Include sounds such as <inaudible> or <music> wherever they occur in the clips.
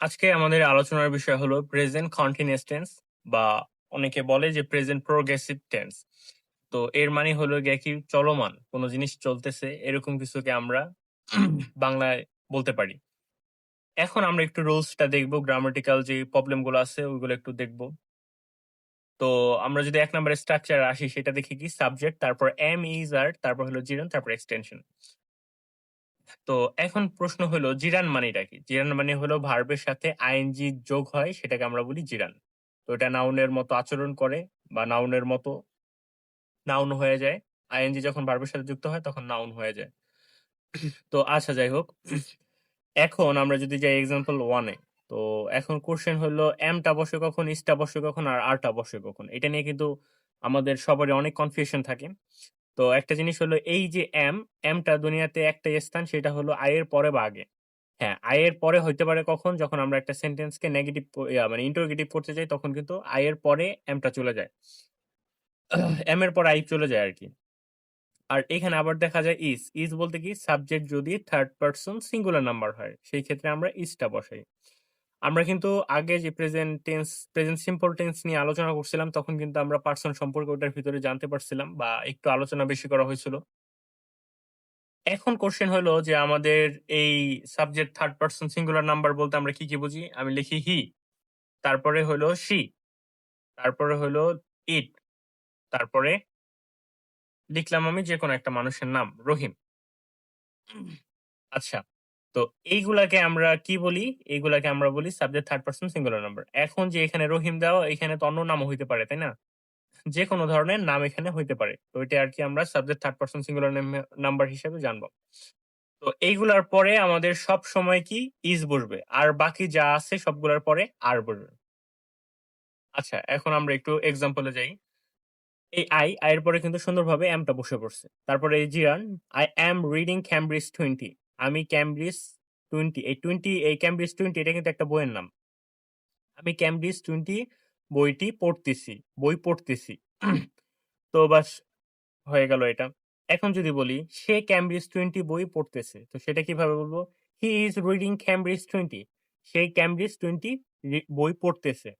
আজকে আমাদের আলোচনার বিষয় হলো প্রেজেন্ট কন্টিনিউয়াস টেন্স বা অনেকে বলে যে প্রেজেন্ট প্রোগ্রেসিভ টেন্স তো এর মানে হলো গিয়ে কি? চলমান, কোনো জিনিস চলতেছে, এরকম কিছুকে আমরা বাংলায় বলতে পারি। এখন আমরা একটু রুলসটা দেখব গ্রামাটিক্যাল যে প্রবলেমগুলো আছে, ওইগুলো একটু দেখব। তো আমরা যদি এক নম্বরের স্ট্রাকচার আসি, সেটা দেখি কি? সাবজেক্ট তারপর এম ইজ আর, তারপর হলো জিরান তারপর এক্সটেনশন তো এখন প্রশ্ন হলো জিরান মানেটা কি? জিরান মানে হলো ভার্বের সাথে আইএনজি যোগ হয়, সেটাকে আমরা বলি জিরান। তো এটা নাউনের মতো আচরণ করে বা নাউনের মতো নাউন হয়ে যায়। আইএনজি যখন ভার্বের সাথে যুক্ত হয়, তখন নাউন হয়ে যায়। তো আচ্ছা যাই হোক। এখন আমরা যদি যাই এক্সাম্পল ওয়ানে তো এখন কোশ্চেন হলো এমটা বসে কখন ইসটা বসে কখন, আর আরটা বসে কখন? এটা নিয়ে কিন্তু আমাদের সবারই অনেক কনফিউশন থাকে। তো একটা জিনিস হলো এই যে এম এমটা দুনিয়াতে একটা স্থান, সেটা হলো আয়ের পরে বা আগে। হ্যাঁ আয়ের পরে হইতে পারে কখন? যখন আমরা একটা সেন্টেন্সকে নেগেটিভ মানে ইন্টারোগেটিভ করতে যাই, তখন কিন্তু আয়ের পরে এমটা চলে যায়। <clears throat> এম এর পর আই চলে যায় আর কি। আর এখানে আবার দেখা যায় ইজ ইজ বলতে কি? সাবজেক্ট যদি থার্ড পার্সন সিঙ্গুলার নাম্বার হয়, সেই ক্ষেত্রে আমরা ইজটা বসাই। আমরা কিন্তু আগে যে present tense present simple tense নিয়ে আলোচনা করছিলাম, তখন কিন্তু আমরা পার্সন সম্পর্কে ওটার ভিতরে জানতে পারছিলাম বা একটু আলোচনা বেশি করা হয়েছিল। এখন কোশ্চেন হলো যে আমাদের এই subject third person singular number বলতে আমরা কি কি বুঝি? আমি লিখি হি তারপরে হলো সি তারপরে হলো ইট তারপরে লিখলাম আমি যে কোনো একটা মানুষের নাম, রহিম। আচ্ছা তো এইগুলাকে আমরা কি বলি? এইগুলাকে আমরা বলি subject third person singular number এখন যে এখানে রহিম দেওয়া এখানে তো অন্য নামও হইতে পারে, তাই না? যে কোনো ধরনের নাম এখানে হইতে পারে। তো এটা আর কি আমরা subject third person singular number হিসেবে জানব। তো এইগুলার পরে আমাদের সব সময় কি? ইজ বসবে। আর বাকি যা আছে সবগুলার পরে আর বসবে। আচ্ছা এখন আমরা একটু এক্সাম্পলে যাই। এই আই আই এর পরে কিন্তু সুন্দরভাবে এমটা বসে পড়ছে। তারপরে এই জিরান I am reading Cambridge twenty আমি ক্যামব্রিজ টোয়েন্টি এই টোয়েন্টি এই ক্যামব্রিজ টোয়েন্টি এটা কিন্তু একটা বইয়ের নাম। আমি ক্যামব্রিজ টোয়েন্টি বইটি পড়তেছি, বই পড়তেছি। তো বাস হয়ে গেল এটা। এখন যদি বলি, সে ক্যামব্রিজ টোয়েন্টি বই পড়তেছে, তো সেটা কীভাবে বলব? He is reading Cambridge twenty সেই ক্যামব্রিজ টোয়েন্টি বই পড়তেছে।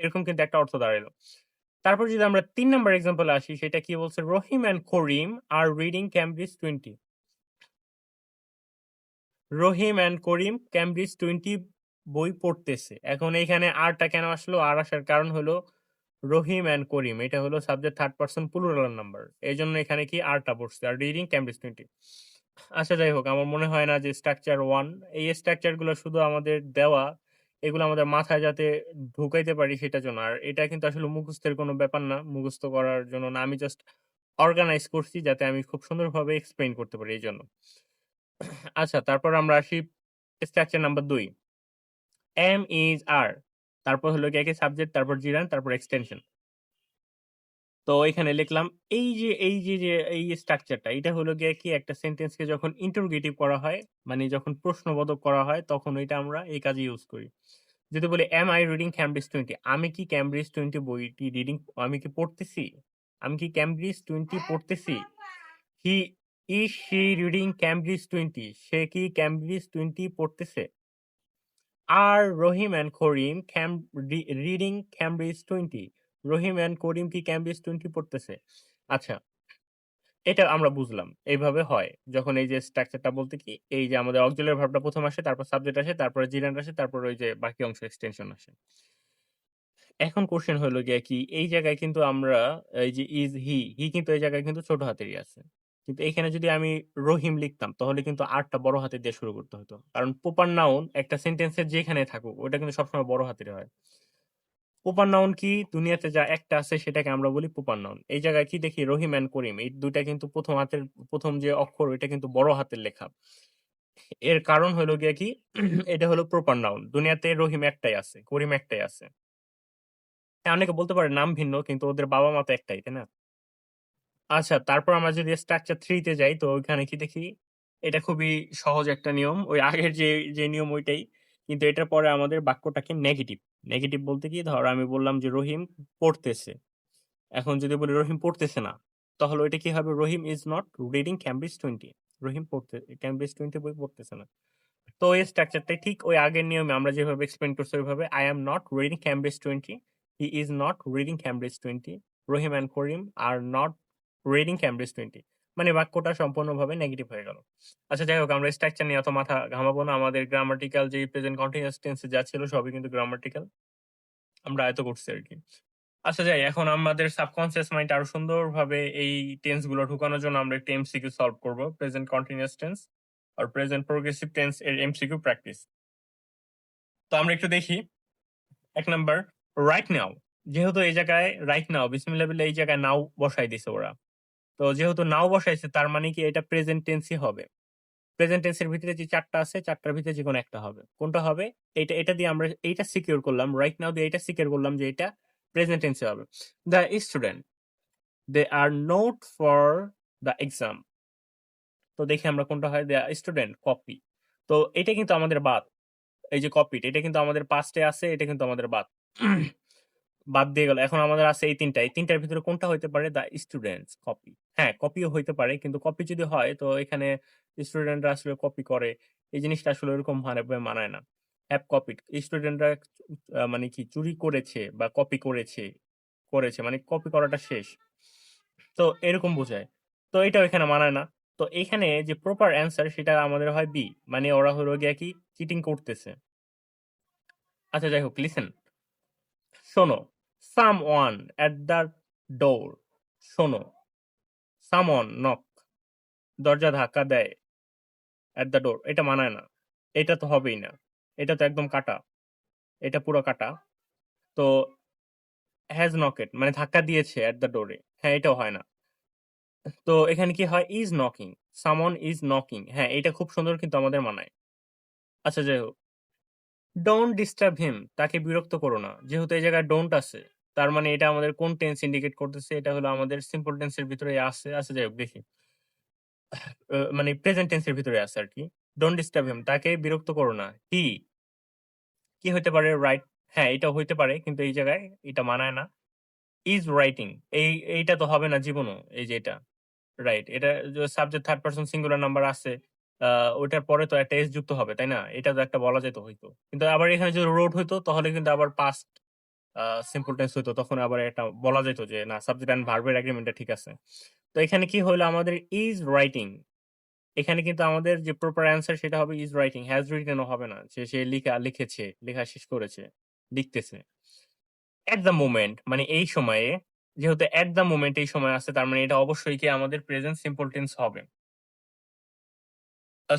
এরকম কিন্তু একটা অর্থ দাঁড়াল তারপর যদি আমরা তিন নম্বর এক্সাম্পল আসি, সেটা কি বলছে? Rahim and Karim are reading Cambridge twenty Rahim and Karim Cambridge twenty বই পড়তেছে। এখন এইখানে আরটা কেন আসলো? আর আসার কারণ হলো রহিম অ্যান্ড করিম। এটা হলো subject third person plural number এই জন্য এখানে কি আরটা পড়ছে? আর রিডিং ক্যামব্রিজ টোয়েন্টি আচ্ছা যাই হোক, আমার মনে হয় না যে স্ট্রাকচার ওয়ান এই স্ট্রাকচারগুলো শুধু আমাদের দেওয়া, এগুলো আমাদের মাথায় যাতে ঢুকাইতে পারি সেটার জন্য। আর এটা কিন্তু আসলে মুখস্থের কোনো ব্যাপার না। মুখস্থ করার জন্য না, আমি জাস্ট অর্গানাইজ করছি যাতে আমি খুব সুন্দরভাবে এক্সপ্লেইন করতে পারি এই জন্য। আচ্ছা তারপর আমরা আসি স্ট্রাকচার নাম্বার দুই। এম ইজ আর তারপর হলো কি একে সাবজেক্ট তারপর জিরান তারপর এক্সটেনশন তো এখানে লিখলাম, এই যে এই যে যে, এই স্ট্রাকচারটা, এটা হলো গিয়ে কি একটা সেন্টেন্সকে যখন ইন্টারোগেটিভ করা হয় মানে যখন প্রশ্নবোধক করা হয়, তখন এটা আমরা এই কাজে ইউজ করি। যদি বলি am I reading Cambridge twenty আমি কি ক্যামব্রিজ টোয়েন্টি বইটি রিডিং আমি কি পড়তেছি? আমি কি ক্যামব্রিজ টোয়েন্টি পড়তেছি? He is she reading Cambridge twenty? সে কি ক্যামব্রিজ টোয়েন্টি পড়তেছে? Are Rahim and Karim reading Cambridge twenty. Rahim and Karim কি ক্যামব্রিজ টোয়েন্টি পড়তেছে? আচ্ছা এটা আমরা বুঝলাম। এইভাবে হয়। যখন এই যে স্ট্রাকচারটা বলতে কি, এই যে আমাদের অক্সিলারি ভার্বটা প্রথম আসে, তারপর সাবজেক্ট আসে, তারপরে জিরান আসে, তারপর ওই যে বাকি অংশ এক্সটেনশন আসে। এখন কোশ্চেন হলো গিয়ে কি, এই জায়গায় কিন্তু আমরা, এই যে ইজ হি হি কিন্তু এই জায়গায় কিন্তু ছোট হাতেরই আছে। কিন্তু এখানে যদি আমি রহিম লিখতাম, তাহলে কিন্তু আটটা বড় হাতে দিয়ে শুরু করতে হতো। কারণ প্রপার নাউন একটা সেন্টেন্সের যেখানে থাকুক, ওটা কিন্তু সবসময় বড় হাতের হয়। প্রপার নাউন কি? দুনিয়াতে যা একটা আছে সেটাকে আমরা বলি প্রপার নাউন এই জায়গায় কি দেখি? রহিম অ্যান্ড করিম, এই দুইটা কিন্তু প্রথম হাতের, প্রথম যে অক্ষর, এটা কিন্তু বড় হাতের লেখা। এর কারণ হলো গিয়ে কি? <clears throat> এটা হলো প্রপার নাউন দুনিয়াতে রহিম একটাই আছে, করিম একটাই আছে। হ্যাঁ অনেকে বলতে পারে নাম ভিন্ন, কিন্তু ওদের বাবা মা তো একটাই, তাই না? আচ্ছা তারপর আমরা যদি স্ট্রাকচার থ্রিতে যাই, তো ওইখানে কি দেখি? এটা খুবই সহজ একটা নিয়ম। ওই আগের যে যে নিয়ম ওইটাই। কিন্তু এটার পরে আমাদের বাক্যটাকে নেগেটিভ নেগেটিভ বলতে কি? ধর আমি বললাম যে রহিম পড়তেছে। এখন যদি বলি রহিম পড়তেছে না, তাহলে ওইটা কি হবে? Rahim is not reading Cambridge twenty Rahim পড়তে ক্যামব্রিজ টোয়েন্টি বই পড়তেছে না। তো এই স্ট্রাকচারটাই ঠিক ওই আগের নিয়মে আমরা যেভাবে এক্সপ্লেন করছি ওইভাবে I am not reading Cambridge 20 he is not reading Cambridge 20 Rahim and Karim are not reading Cambridge 20 মানে বাক্যটা সম্পূর্ণভাবে নেগেটিভ হয়ে গেল। আচ্ছা যাই হোক, আমরা স্ট্রাকচার নিয়ে অত মাথা ঘামাবো না। আমাদের গ্রামাটিক্যাল যে প্রেজেন্ট কন্টিনিউয়াস টেন্সে যা ছিল সবই কিন্তু গ্রামাটিক্যাল আমরা আয়ত্ত করছি আর কি। আচ্ছা যাই, এখন আমাদের সাবকনসিয়াস মাইন্ড আরও সুন্দরভাবে এই টেন্সগুলো ঢুকানোর জন্য আমরা একটা এমসিকিউ সলভ করব। প্রেজেন্ট কন্টিনিউয়াস টেন্স আর প্রেজেন্ট প্রোগ্রেসিভ টেন্স এর এমসিকিউ প্র্যাকটিস তো আমরা একটু দেখি। এক নাম্বার রাইট নাও যেহেতু এই জায়গায় রাইট নাও বিসমিল্লাহ বিল্লাহ এই জায়গায় নাও বসাই দিছে ওরা। তো যেহেতু নাও বসাইছে, তার মানে কি এটা প্রেজেন্ট টেন্সই হবে। প্রেজেন্ট টেন্সের ভিতরে যে চারটা আছে, চারটার ভিতরে যে কোনো একটা হবে। কোনটা হবে? এটা এটা দিয়ে আমরা এইটা সিকিউর করলাম রাইট নাও দিয়ে এটা সিকিউর করলাম যে এটা প্রেজেন্ট টেন্সে হবে। The student they are note for the exam তো দেখি আমরা কোনটা হয়? দ্য স্টুডেন্ট কপি তো এটা কিন্তু আমাদের বাদ। এই যে কপিট এটা কিন্তু আমাদের পাস্টে আছে, এটা কিন্তু আমাদের বাদ। বাদ দিয়ে গেল। এখন আমাদের আছে এই তিনটা। এই তিনটার ভিতরে কোনটা হইতে পারে? দ্য স্টুডেন্টস কপি হ্যাঁ কপিও হইতে পারে, কিন্তু কপি যদি হয়, তো এখানে স্টুডেন্টরা আসলে কপি করে। এই জিনিসটা আসলে ওরকম ভাবে মানায় না। হ্যাভ কপিড স্টুডেন্টরা মানে কি, চুরি করেছে বা কপি করেছে করেছে মানে কপি করাটা শেষ। তো এরকম বোঝায়। তো এটাও এখানে মানায় না। তো এখানে যে প্রপার অ্যান্সার সেটা আমাদের হয় বি মানে ওরা হলো গিয়া কি চিটিং করতেছে। আচ্ছা যাই হোক লিসেন শোনো someone at the door শোনো ওয়ান নক দরজা ধাক্কা দেয় অ্যাট দ্য ডোর এটা মানায় না, এটা তো হবেই না, এটা তো একদম কাটা, এটা পুরো কাটা, তো হ্যাজ নকেট মানে ধাক্কা দিয়েছে অ্যাট দ্য ডোরে হ্যাঁ এটাও হয় না, তো এখানে কি হয় is knocking someone is knocking হ্যাঁ এটা খুব সুন্দর কিন্তু আমাদের মানায় আচ্ছা যাই হোক ডোন্ট ডিস্টার্ব হিম তাকে বিরক্ত করো না। যেহেতু এই জায়গায় ডোন্ট আছে, তার মানে এটা আমাদের কোন টেন্স ইন্ডিকেট করতেছে, এটা হলো আমাদের সিম্পল টেন্সের ভিতরে আছে আচ্ছা যাই হোক, দেখি। মানে প্রেজেন্ট টেন্সের ভিতরে আছে আর কি ডোন্ট ডিস্টার্ব হিম তাকে বিরক্ত করো না। হি কি হতে পারে? রাইট হ্যাঁ এটা হইতে পারে, কিন্তু এই জায়গায় এটা মানায় না। ইজ রাইটিং এই, এইটা তো হবে না জীবনও, এই যে এটা। রাইট এটা subject third person singular number আছে। ওইটার পরে তো একটা এস যুক্ত হবে, তাই না? এটা তো একটা বলা যেত হইতো কিন্তু আবার এখানে যদি রোড হইতো, তাহলে কিন্তু আবার পাস্ট সিম্পল টেন্স হইতো, তখন আবার এটা বলা যেত যে, না সাবজেক্ট অ্যান্ড ভার্বের এগ্রিমেন্টটা ঠিক আছে। তো এখানে কি হলো আমাদের ইজ রাইটিং এখানে কিন্তু আমাদের যে প্রপার অ্যান্সার সেটা হবে ইজ রাইটিং হ্যাজ রিটেনও হবে না। যে সে লিখা, লিখেছে, লেখা শেষ করেছে, লিখতেছে। এট দ্য মোমেন্ট মানে এই সময়ে, যেহেতু এট দ্য মোমেন্ট এই সময় আছে, তার মানে এটা অবশ্যই কি আমাদের প্রেজেন্ট সিম্পল টেন্স হবে।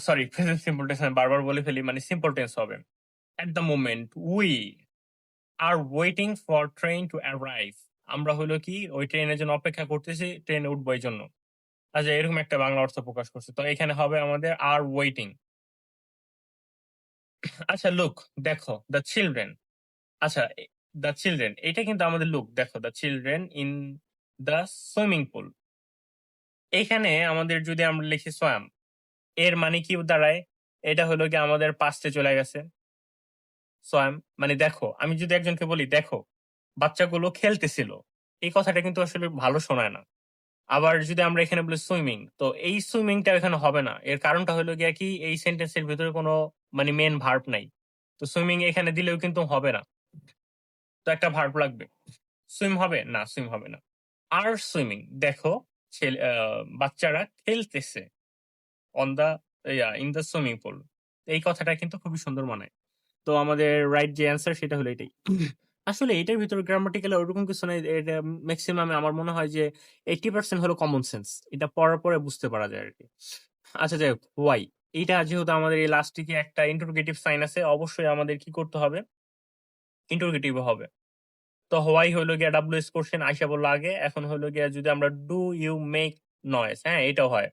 সরি প্রেজেন্ট সিম্পল টেন্স আমি বারবার বলে ফেলি মানে সিম্পল টেন্স হবে। At the moment we are waiting for train to arrive আমরা হলো কি, ওই ট্রেনের জন্য অপেক্ষা করতেছি ট্রেনে উঠবো এই জন্য। আচ্ছা এরকম একটা বাংলা অর্থ প্রকাশ করছে। তো এখানে হবে আমাদের আর ওয়েটিং আচ্ছা লুক দেখো দ্য চিলড্রেন আচ্ছা দ্য চিলড্রেন এটা কিন্তু আমাদের লুক দেখো the children in the swimming pool এখানে আমাদের যদি আমরা লিখি সোয়াম এর মানে কি দাঁড়ায়? এটা হলো কি আমাদের পাস্টে চলে গেছে। সোয়াম মানে দেখো, আমি যদি একজনকে বলি, দেখো, বাচ্চাগুলো খেলতেছিল। এই কথাটা কিন্তু আসলে ভালো শোনায় না। আবার যদি আমরা এখানে বলি সুইমিং তো এই সুইমিংটা এখানে হবে না। এর কারণটা হলো গিয়া কি, এই সেন্টেন্সের ভিতরে কোনো মানে মেন ভার্ব নাই। তো সুইমিং এখানে দিলেও কিন্তু হবে না। তো একটা ভার্ব লাগবে। সুইম হবে? না সুইম হবে না। আর সুইমিং দেখো, ছেলে বাচ্চারা খেলতেছে। On the in the swimming pool এই কথাটা কিন্তু খুবই সুন্দর মানায় তো আমাদের রাইট যে অ্যান্সার সেটা হলো এটাই। আসলে এটার ভিতরে গ্রামাটিক্যাল ওরকম কিছু নাই এটা ম্যাক্সিমাম আমার মনে হয় যে এইটি পার্সেন্ট হলো কমন সেন্স এটা পড়ার পরে বুঝতে পারা যায় আর কি আচ্ছা যাই হোক ওয়াই এইটা যেহেতু আমাদের এই লাস্টে একটা ইন্টারোগেটিভ সাইন আছে, অবশ্যই আমাদের কি করতে হবে? ইন্টারোগেটিভ হবে। তো হোয়াই হলো গিয়া ডাব্লিউ এস কোশ্চেন আইসা বলল আগে, এখন হলো গিয়া যদি আমরা ডু ইউ মেক নয়েস হ্যাঁ এটাও হয়।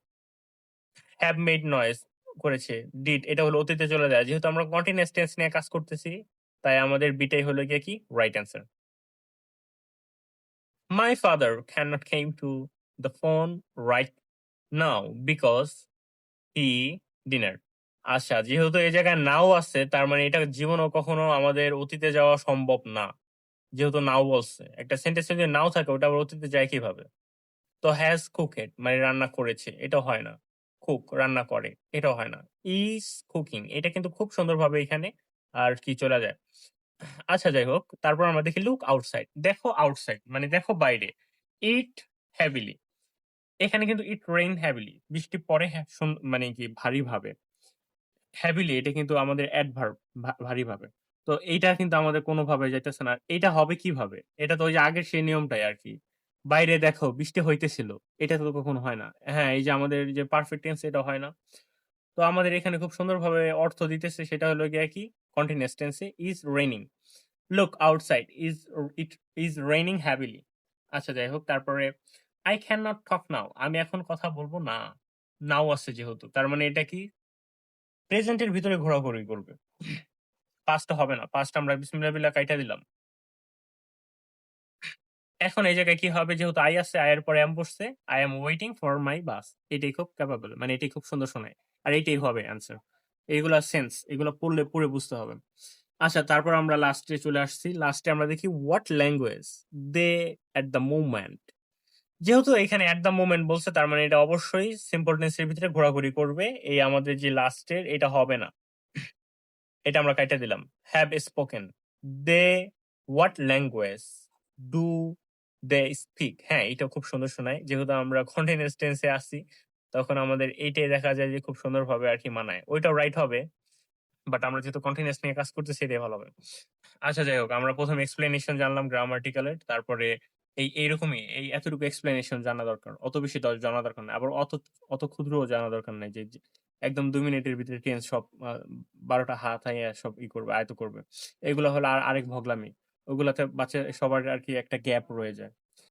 হ্যাভ মেড নয়েস করেছে ডিড এটা হলো অতীতে চলে যায়। যেহেতু আমরা কন্টিনিউয়াস টেন্স নিয়ে কাজ করতেছি, তাই আমাদের বিটাই হলো গিয়ে কি? Right answer my father can not came to the phone right now because he dinner আচ্ছা যেহেতু এই জায়গায় নাও আছে, তার মানে এটা জীবনও কখনো আমাদের অতীতে যাওয়া সম্ভব না। যেহেতু নাও বলছে, একটা সেন্টেন্সে যদি নাও থাকে, ওটা আবার অতীতে যায় কীভাবে? তো হ্যাজ কুকেট মানে রান্না করেছে, এটা হয় না। কুক রান্না করে। এটাও হয় না। ইজ কুকিং এটা কিন্তু খুব সুন্দরভাবে এখানে আর কি চলে যায়। আচ্ছা যাই হোক, তারপর আমরা দেখি লুক আউটসাইড দেখো আউটসাইড মানে দেখো বাইরে। ইট হ্যাভিলি এখানে কিন্তু ইট রেইন হ্যাভিলি বৃষ্টি পরে হ্যাঁ মানে কি ভারী ভাবে। হ্যাভিলি এটা কিন্তু আমাদের অ্যাডভার্ব ভারী ভাবে। তো এইটা কিন্তু আমাদের কোনোভাবে যাইতেছে না। এটা হবে কীভাবে? এটা তো ওই যে আগের সেই নিয়মটাই আর কি। বাইরে দেখো বৃষ্টি হইতেছিল। এটা তো কখনো হয় না। হ্যাঁ এই যে আমাদের যে পারফেক্ট টেন্স এটা হয় না। তো আমাদের এখানে খুব সুন্দরভাবে অর্থ দিতেছে সেটা হলো গিয়ে কি? কন্টিনিউয়াস টেন্সে is raining look outside is it is raining heavily আচ্ছা যাই হোক, তারপরে I can not talk now আমি এখন কথা বলব না। নাও আছে যেহেতু। তার মানে এটা কি? প্রেজেন্টের ভিতরে ঘোরাঘুরি করবে। পাস্ট হবে না। পাস্ট আমরা বিসমিল্লাহ বিল্লাহ কাইটা দিলাম। এখন এই জায়গায় কি হবে? যেহেতু আই আছে আয়ের পরে এম বসছে। I am waiting for my bus এটাই খুব ক্যাপাবল মানে এটাই খুব সুন্দর শোনায়। আর এইটাই হবে অ্যান্সার এইগুলা সেন্স এগুলো পড়লে পড়ে বুঝতে হবে। আচ্ছা তারপর আমরা লাস্টে চলে আসছি। লাস্টে আমরা দেখি what language they at the movement যেহেতু এখানে অ্যাট দ্য মোমেন্ট বলছে, তার মানে এটা অবশ্যই সিম্পল টেন্সের ভিতরে ঘোরাঘুরি করবে। এই আমাদের যে লাস্টের এটা হবে না। এটা আমরা কাইটা দিলাম। Have spoken they what language do they speak হ্যাঁ এটা খুব সুন্দর শোনায়। যেহেতু আমরা কন্টিনিউয়াস টেন্সে আসি তখন আমাদের এইটাই দেখা যায় যে খুব সুন্দরভাবে আর কি মানায়। ওইটাও রাইট হবে বাট আমরা যেহেতু কন্টিনিউয়াস নিয়ে কাজ করতে সেটাই ভালো হবে। আচ্ছা যাই হোক, আমরা প্রথম এক্সপ্লেনেশন জানলাম গ্রামাটিক্যালের তারপরে এই, এইরকমই, এই এতটুকু এক্সপ্লেনেশন জানা দরকার। অত বেশি জানা দরকার নাই আবার অত অত ক্ষুদ্রও জানা দরকার নাই যে যে, একদম দুই মিনিটের ভিতরে টেন্স সব বারোটা হাত হাইয়া সব ই করবে আয়ত করবে। এগুলো হলো আর, আরেক ভগলামি। ওগুলাতে বাচ্চা সবার আর কি একটা গ্যাপ রয়ে যায়।